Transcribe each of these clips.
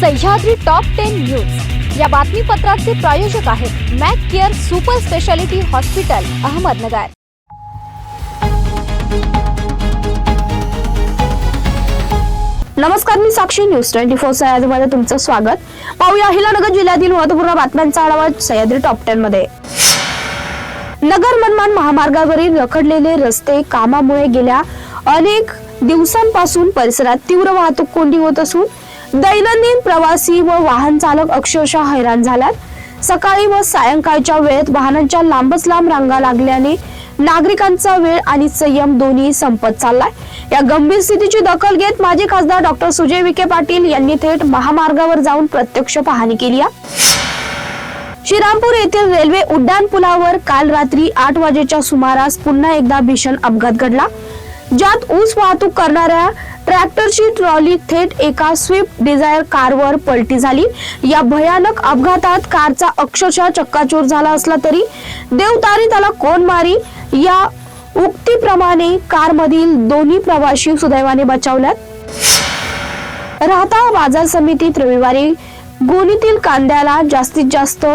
Sahyadri top ten news या बातमीपत्राचे प्रायोजक आहेत Mac Care super speciality hospital Ahmednagar. नमस्कार मी साक्षी. न्यूज ट्वेंटी फोर सह्याद्रीमध्ये तुमचं स्वागत. पाहूया अहिलानगर जिल्ह्यातील महत्त्वपूर्ण बातम्यांचा आढावा सह्याद्री टॉप टेन मध्ये. नगर मनमान महामार्गावरील रखडलेले रस्ते कामामुळे गेल्या अनेक दिवसांपासून परिसरात तीव्र वाहतूक कोंडी होत असून दैनंदिन प्रवासी व वाहन चालक अक्षरशः हैराण झाल्यात. सकाळी व सायंकाळच्या वेळेत वाहनांच्या लांबच लांब रांगा लागल्याने नागरिकांचा वेळ आणि संयम दोन्ही संपत चाललाय. या गंभीर स्थितीची दखल घेत माजी खासदार डॉक्टर सुजय विखे पाटील यांनी थेट महामार्गावर जाऊन प्रत्यक्ष पाहणी केली श्रीरामपूर येथील रेल्वे उड्डाण पुलावर काल रात्री आठ वाजेच्या सुमारास पुन्हा एकदा भीषण अपघात घडला. ज्यात ऊस वाहतूक करणाऱ्या ट्रॅक्टरची ट्रॉली थेट एका स्विफ्ट डिझायर कारवर पलटी झाली. या भयानक अपघातात कारचा अक्षरशः चक्काचूर झाला असला तरी देवतारी त्याला कोण मारी? या उक्तीप्रमाणे कारमधील दोन्ही प्रवासी सुदैवाने बचावल्यात. राहता बाजार समितीत रविवारी गोणीतील कांद्याला जास्तीत जास्त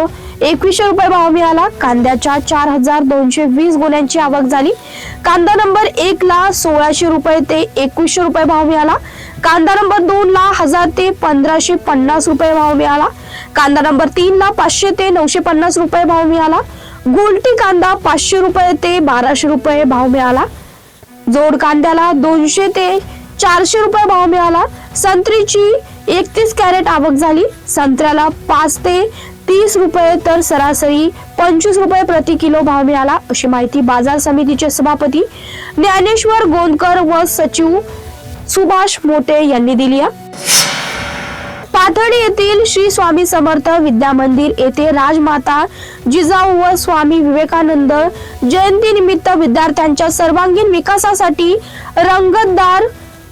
एकवीसशे रुपये भाव मिळाला. कांद्याच्या चार हजार दोनशे वीस गोण्यांची आवक झाली. कांदा नंबर एक ला सोळाशे रुपये ते एकवीसशे रुपये भाव मिळाला. कांदा नंबर दोन ला हजार ते पंधराशे पन्नास रुपये भाव मिळाला. कांदा नंबर तीन ला पाचशे ते नऊशे पन्नास रुपये भाव मिळाला. गोलटी कांदा पाचशे रुपये ते बाराशे रुपये भाव मिळाला. जोड कांद्याला दोनशे ते चारशे रुपये भाव मिळाला. संत्रीची एकतीस कॅरेट आवक झाली. संत्र्याला पाच ते तीस रुपये तर सरासरी पंचवीस रुपये प्रति किलो भाव मिळाला अशी माहिती बाजार समितीचे सभापती ज्ञानेश्वर गोंदकर व सचिव सुभाष मोटे यांनी दिली पाथर्डी येथील श्री स्वामी समर्थ विद्या मंदिर येथे राजमाता जिजाऊ व स्वामी विवेकानंद जयंती निमित्त विद्यार्थ्यांच्या सर्वांगीण विकासासाठी रंगतदार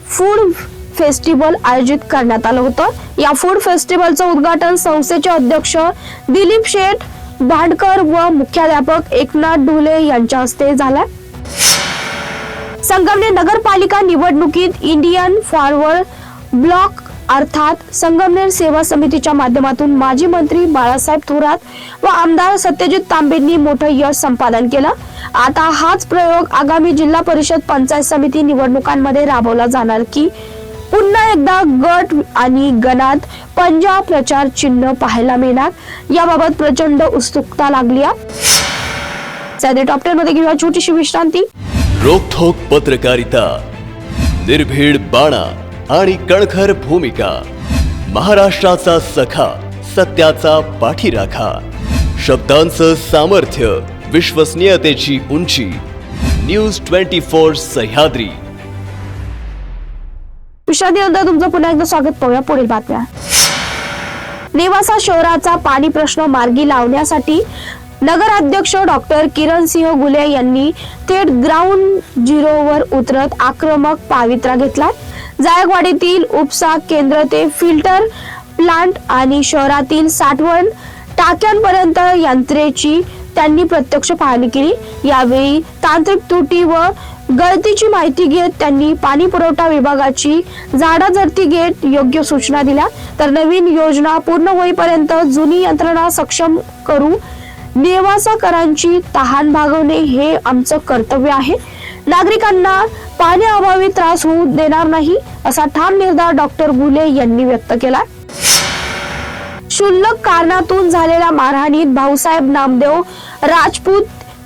फूड फेस्टिवल आयोजित करण्यात आलं होतं. या फूड फेस्टिवलचं उद्घाटन संस्थेचे अध्यक्ष दिलीप शेठ भांडकर व मुख्याध्यापक एकनाथ ढोले यांच्या हस्ते झालं. संगमनेर नगरपालिका निवडणुकीत इंडियन फॉरवर्ड ब्लॉक अर्थात संगमनेर सेवा समितीच्या माध्यमातून माजी मंत्री बाळासाहेब थोरात व आमदार सत्यजित तांबेंनी मोठं यश संपादन केलं. आता हाच प्रयोग आगामी जिल्हा परिषद पंचायत समिती निवडणुकांमध्ये राबवला जाणार की पुन्हा एकदा गट आणि गणात पंजाब प्रचार चिन्ह पाहायला मिळणार. याबाबत प्रचंड उत्सुकता लागली आहे. टॉप टेन मध्ये घेऊया छोटीशी विश्रांती. रोखोक पत्रकारिता निर्भीड बाणा आणि कणखर भूमिका महाराष्ट्राचा सखा सत्याचा पाठीराखा शब्दांचं सामर्थ्य विश्वसनीयतेची उंची न्यूज ट्वेंटी फोर सह्याद्री. विश्रांतीनंतर तुमचं पुन्हा एकदा स्वागत पाहूया. पुढील बातम्या. नेवासा शहराचा पाणी प्रश्न मार्गी लावण्यासाठी नगराध्यक्ष डॉक्टर किरण सिंह गुले यांनी थेट ग्राउंड झिरोवर उतरत आक्रमक पावित्रा घेतला. जायकवाडीतील उपसा केंद्र ते फिल्टर प्लांट आणि शहरातील साठवण टाक्यांपर्यंत यंत्रेची त्यांनी प्रत्यक्ष पाहणी केली. यावेळी तांत्रिक त्रुटी व गळतीची माहिती घेत त्यांनी पाणी पुरवठा विभागाची झाडाझडती घेत योग्य सूचना दिल्या. तर नवीन योजना पूर्ण होईपर्यंत जुनी यंत्रणा सक्षम करू नेवासाकरांची तहान भागवणे हे आमचं कर्तव्य आहे. नागरिकांना पाण्याअभावी त्रास होऊ देणार नाही असा ठाम निर्धार डॉक्टर गुले यांनी व्यक्त केला. क्षुल्लक कारणातून झालेल्या मारहाणीत भाऊसाहेब नामदेव राजपूत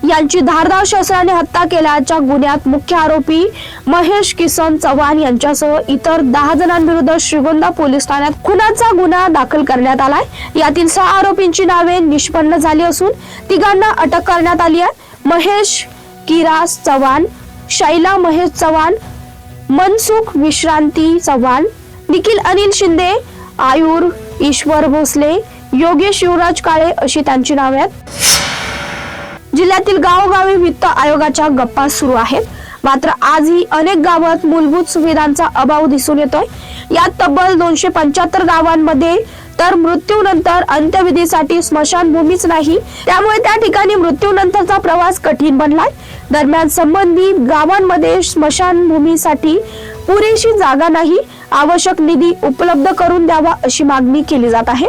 यांची धारदार शस्त्राने हत्या केल्याच्या गुन्ह्यात मुख्य आरोपी महेश किसन चव्हाण यांच्यासह इतर दहा जणांविरुद्ध श्रीगोंदा पोलीस ठाण्यात खुनाचा गुन्हा दाखल करण्यात आलाय. यातील सहा आरोपींची नावे निष्पन्न झाली असून तिघांना अटक करण्यात आली आहे. महेश किरास चव्हाण शैला महेश चव्हाण मनसुख विश्रांती चव्हाण निखिल अनिल शिंदे आयुर ईश्वर भोसले योगेश शिवराज काळे अशी त्यांची नावे आहेत. जिल्ह्यातील गावोगावी वित्त आयोगाच्या गप्पा सुरू आहेत. मात्र आजही अनेक गावात मूलभूत सुविधांचा अभाव दिसून येतोय. यात तब्बल दोनशे पंच्याहत्तर गावांमध्ये तर मृत्यूनंतर अंत्यविधीसाठी स्मशानभूमीच नाही. त्यामुळे त्या ठिकाणी मृत्यूनंतरचा प्रवास कठीण बनलाय. दरम्यान संबंधित गावांमध्ये स्मशानभूमीसाठी पुरेशी जागा नाही. आवश्यक निधी उपलब्ध करून द्यावा अशी मागणी केली जात आहे.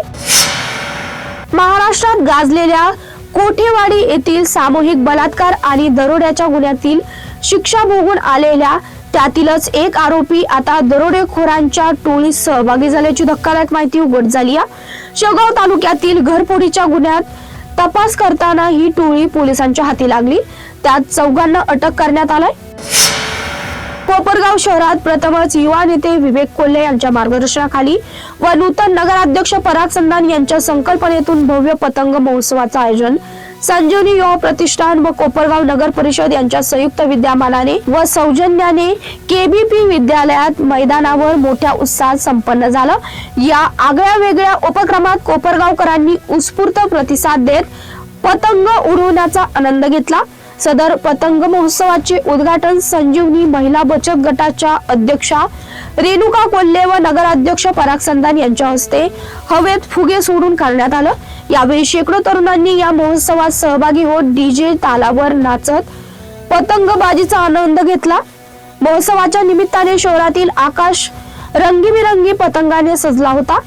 महाराष्ट्रात गाजलेल्या कोठेवाडी येथील सामूहिक बलात्कार आणि दरोड्याच्या गुन्ह्यातील शिक्षा भोगून आलेल्या त्यातीलच एक आरोपी आता दरोडेखोरांच्या टोळीत सहभागी झाल्याची धक्कादायक माहिती उघड झाली आहे. शेगाव तालुक्यातील घरफोडीच्या गुन्ह्यात तपास करताना ही टोळी पोलिसांच्या हाती लागली. त्यात चौघांना अटक करण्यात आलाय. कोपरगाव शहरात प्रथमच युवा नेते विवेक कोल्हे यांच्या मार्गदर्शनाखाली व नूतन नगराध्यक्ष पराग संधान यांच्या संकल्पनेतून भव्य पतंग महोत्सवाचं आयोजन संजीवनी युवा प्रतिष्ठान व कोपरगाव नगर परिषद यांच्या संयुक्त विद्यमानाने व सौजन्याने केबीपी विद्यालयात मैदानावर मोठ्या उत्साहात संपन्न झालं. या आगळ्या वेगळ्या उपक्रमात कोपरगावकरांनी उत्स्फूर्त प्रतिसाद देत पतंग उडवण्याचा आनंद घेतला. सदर पतंग महोत्सवाचे उद्घाटन संजीवनी महिला बचत गटाच्या अध्यक्षा रेणुका कोल्हे व नगराध्यक्ष पराग संधान यांच्या हस्ते हवेत फुगे सोडून करण्यात आलं. यावेळी शेकडो तरुणांनी या महोत्सवात सहभागी होत डीजे तालावर नाचत पतंगबाजीचा आनंद घेतला. महोत्सवाच्या निमित्ताने शहरातील आकाश रंगीबिरंगी पतंगाने सजला होता.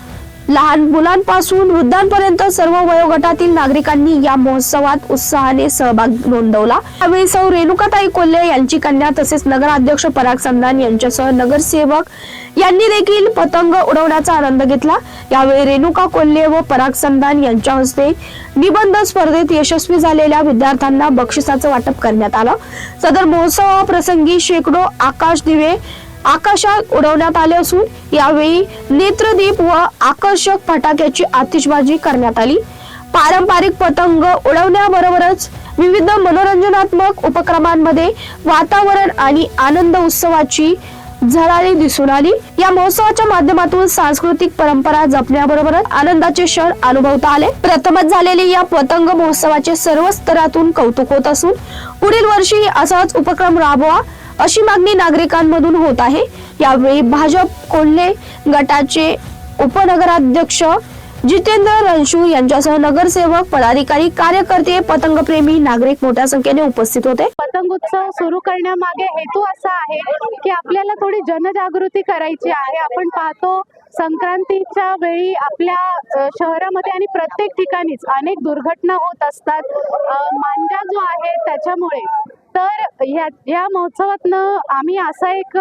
लहान मुलांपासून वृद्धांपर्यंत सर्व वयोगटातील नागरिकांनी या महोत्सवात उत्साहाने सहभाग नोंदवला. यावेळी सौ रेणुकाताई कोल्हे यांची कन्या तसेच नगराध्यक्ष पराग संधान यांच्यासह नगरसेवक यांनी देखील पतंग उडवण्याचा आनंद घेतला. यावेळी रेणुका कोल्हे व पराग संधान यांच्या हस्ते निबंध स्पर्धेत यशस्वी झालेल्या विद्यार्थ्यांना बक्षिसाचं वाटप करण्यात आलं. सदर महोत्सवाप्रसंगी शेकडो आकाश दिवे आकाशात उडवण्यात आले असून यावेळी नेत्रदीप व आकर्षक फटाक्याची आतिषबाजी करण्यात आली. पारंपरिक पतंग उडवण्याबरोबरच विविध मनोरंजनात्मक उपक्रमांमध्ये वातावरण आणि आनंद उत्सवाची झळाळी दिसून आली. या महोत्सवाच्या माध्यमातून सांस्कृतिक परंपरा जपण्याबरोबरच आनंदाचे क्षण अनुभवता आले. प्रथमच झालेले या पतंग महोत्सवाचे सर्व स्तरातून कौतुक होत असून पुढील वर्षी असाच उपक्रम राबवा अशी मागणी नागरिकांमधून होत आहे. यावेळी भाजप कोल्हे गटाचे उपनगराध्यक्ष जितेंद्र रणशू यांच्यासह नगरसेवक पदाधिकारी कार्यकर्ते पतंगप्रेमी नागरिक मोठ्या संख्येने उपस्थित होते. पतंग उत्सव सुरू करण्यामागे हेतू असा आहे की आपल्याला थोडी जनजागृती करायची आहे. आपण पाहतो संक्रांतीच्या वेळी आपल्या शहरामध्ये आणि प्रत्येक ठिकाणीच अनेक दुर्घटना होत असतात. मांजा जो आहे त्याच्यामुळे तर ह्या या महोत्सवातनं आम्ही असा एक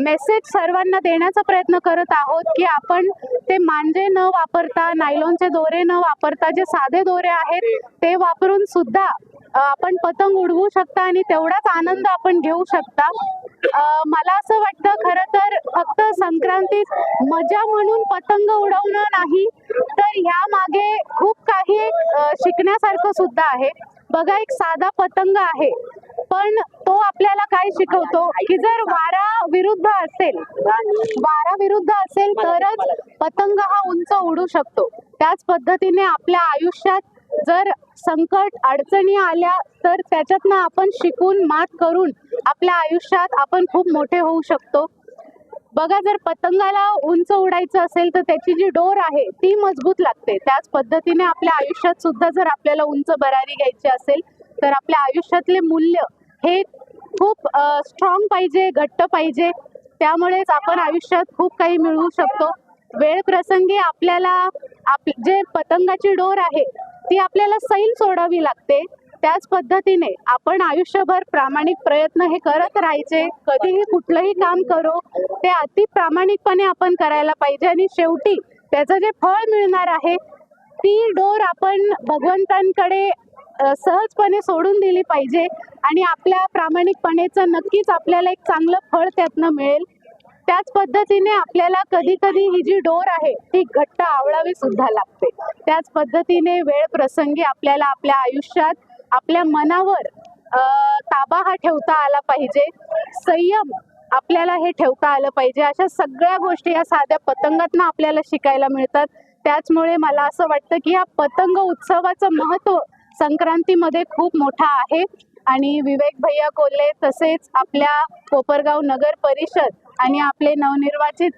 मेसेज सर्वांना देण्याचा प्रयत्न करत आहोत की आपण ते मांजे न वापरता नायलॉनचे दोरे न वापरता जे साधे दोरे आहेत ते वापरून सुद्धा आपण पतंग उडवू शकता आणि तेवढाच आनंद आपण घेऊ शकता. मला असं वाटतं खरं तर फक्त संक्रांतीत मजा म्हणून पतंग उडवणं नाही तर ह्या मागे खूप काही शिकण्यासारखं सुद्धा आहे. बघा एक साधा पतंग आहे पण तो आपल्याला काय शिकवतो की जर वारा विरुद्ध असेल वारा विरुद्ध असेल तरच पतंग हा उंच उडू शकतो. त्याच पद्धतीने आपल्या आयुष्यात जर संकट अडचणी आल्या तर त्याच्यातनं आपण शिकून मात करून आपल्या आयुष्यात आपण खूप मोठे होऊ शकतो. बघा जर पतंगाला उंच उडायचं असेल तर त्याची जी डोर आहे ती मजबूत लागते. त्याच पद्धतीने आपल्या आयुष्यात सुद्धा जर आपल्याला उंच बरारी घ्यायची असेल तर आपल्या आयुष्यातले मूल्य हे खूप स्ट्रॉंग पाहिजे घट्ट पाहिजे. त्यामुळेच आपण आयुष्यात खूप काही मिळवू शकतो. वेळ प्रसंगी आपल्याला आप जे पतंगाची डोर आहे ती आपल्याला सैल सोडावी लागते. त्याच पद्धतीने आपण आयुष्यभर प्रामाणिक प्रयत्न हे करत राहायचे. कधीही कुठलंही काम करो ते अति प्रामाणिकपणे आपण करायला पाहिजे. आणि शेवटी त्याचं जे फळ मिळणार आहे ती डोर आपण भगवंतांकडे सहजपणे सोडून दिली पाहिजे. आणि आपल्या प्रामाणिकपणेचं नक्कीच आपल्याला एक चांगलं फळ त्यातनं मिळेल. त्याच पद्धतीने आपल्याला कधी कधी ही जी डोर आहे ती घट्ट आवळावी सुद्धा लागते. त्याच पद्धतीने वेळ प्रसंगी आपल्याला आपल्या आयुष्यात आपल्या मनावर ताबा हा ठेवता आला पाहिजे. संयम आपल्याला हे ठेवता आलं पाहिजे. अशा सगळ्या गोष्टी या साध्या पतंगातनं आपल्याला शिकायला मिळतात. त्याचमुळे मला असं वाटतं की या पतंग उत्सवाचं महत्त्व संक्रांतीमध्ये खूप मोठा आहे. आणि विवेक भैया कोल्हे तसेच आपल्या कोपरगाव नगर परिषद आणि आपले नवनिर्वाचित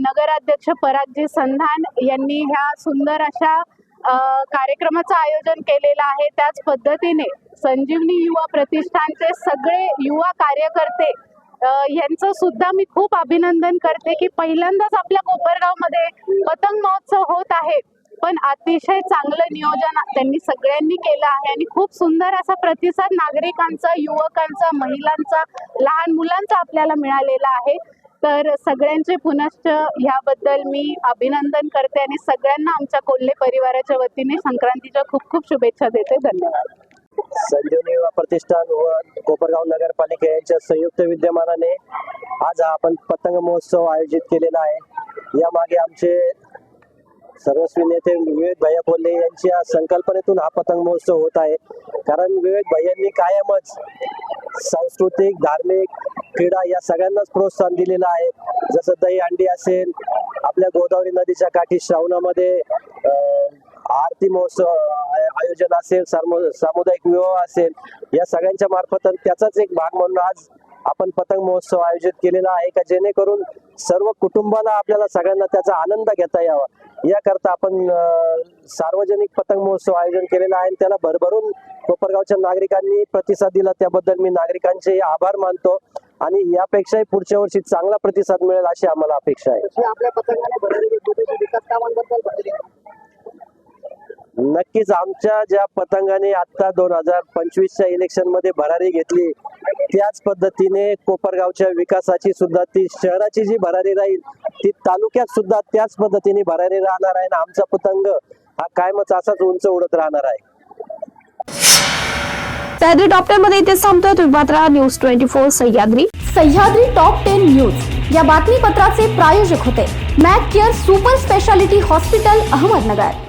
नगराध्यक्ष परागजी संधान यांनी ह्या सुंदर अशा कार्यक्रमाचं आयोजन केलेलं आहे. त्याच पद्धतीने संजीवनी युवा प्रतिष्ठानचे सगळे युवा कार्यकर्ते यांचं सुद्धा मी खूप अभिनंदन करते की पहिल्यांदाच आपल्या कोपरगावमध्ये पतंग महोत्सव होत आहे. पण अतिशय चांगलं नियोजन त्यांनी सगळ्यांनी केलं आहे आणि खूप सुंदर असा प्रतिसाद नागरिकांचा युवकांचा महिलांचा लहान मुलांचा आपल्याला मिळालेला आहे. तर सगळ्यांचे पुनश्च ह्याबद्दल मी अभिनंदन करते आणि सगळ्यांना आमच्या कोल्हे परिवाराच्या वतीने संक्रांतीच्या खूप खूप शुभेच्छा देते. धन्यवाद. संजीवनी युवा प्रतिष्ठान व कोपरगाव नगरपालिका यांच्या संयुक्त विद्यमानाने आज आपण पतंग महोत्सव आयोजित केलेला आहे. यामागे आमचे सर्वस्वी नेते विवेक भैया बोलले यांच्या संकल्पनेतून हा पतंग महोत्सव होत आहे. कारण विवेक भैयांनी कायमच सांस्कृतिक धार्मिक क्रीडा या सगळ्यांनाच प्रोत्साहन दिलेलं आहे. जसं दही अंडी असेल आपल्या गोदावरी नदीच्या काठी श्रावणामध्ये आरती महोत्सव आयोजन असेल सामुदायिक विवाह असेल या सगळ्यांच्या मार्फत त्याचाच एक भाग म्हणून आज आपण पतंग महोत्सव आयोजित केलेला आहे का? जेणेकरून सर्व कुटुंबाला आपल्याला सगळ्यांना त्याचा आनंद घेता यावा. याकरता आपण सार्वजनिक पतंग महोत्सव आयोजन केलेला आहे आणि त्याला भरभरून कोपरगावच्या नागरिकांनी प्रतिसाद दिला. त्याबद्दल मी नागरिकांचे आभार मानतो आणि यापेक्षाही पुढच्या वर्षी चांगला प्रतिसाद मिळेल अशी आम्हाला अपेक्षा आहे आपल्या पतंगाने भरारी घेतली त्याच्या विकास कामांबद्दल भरारी नक्कीच आमच्या ज्या पतंगाने आता दोन हजार पंचवीसच्या इलेक्शनमध्ये भरारी घेतली त्याच पद्धतीने कोपरगावच्या विकासाची सुद्धा ती शहराची जी भरारी राहील ती तालुक्यात सुद्धा त्याच पद्धतीने भरारी राहणार आहे. आणि आमचा पतंग हा कायमच असाच उंच उडत राहणार आहे. सह्याद्री टॉप टेन मध्ये इथे थांबतोय. तुम्ही Patra news twenty four Sahyadri. Sahyadri top ten news या बातमीपत्राचे प्रायोजक होते. Mac Care super speciality hospital Ahmednagar.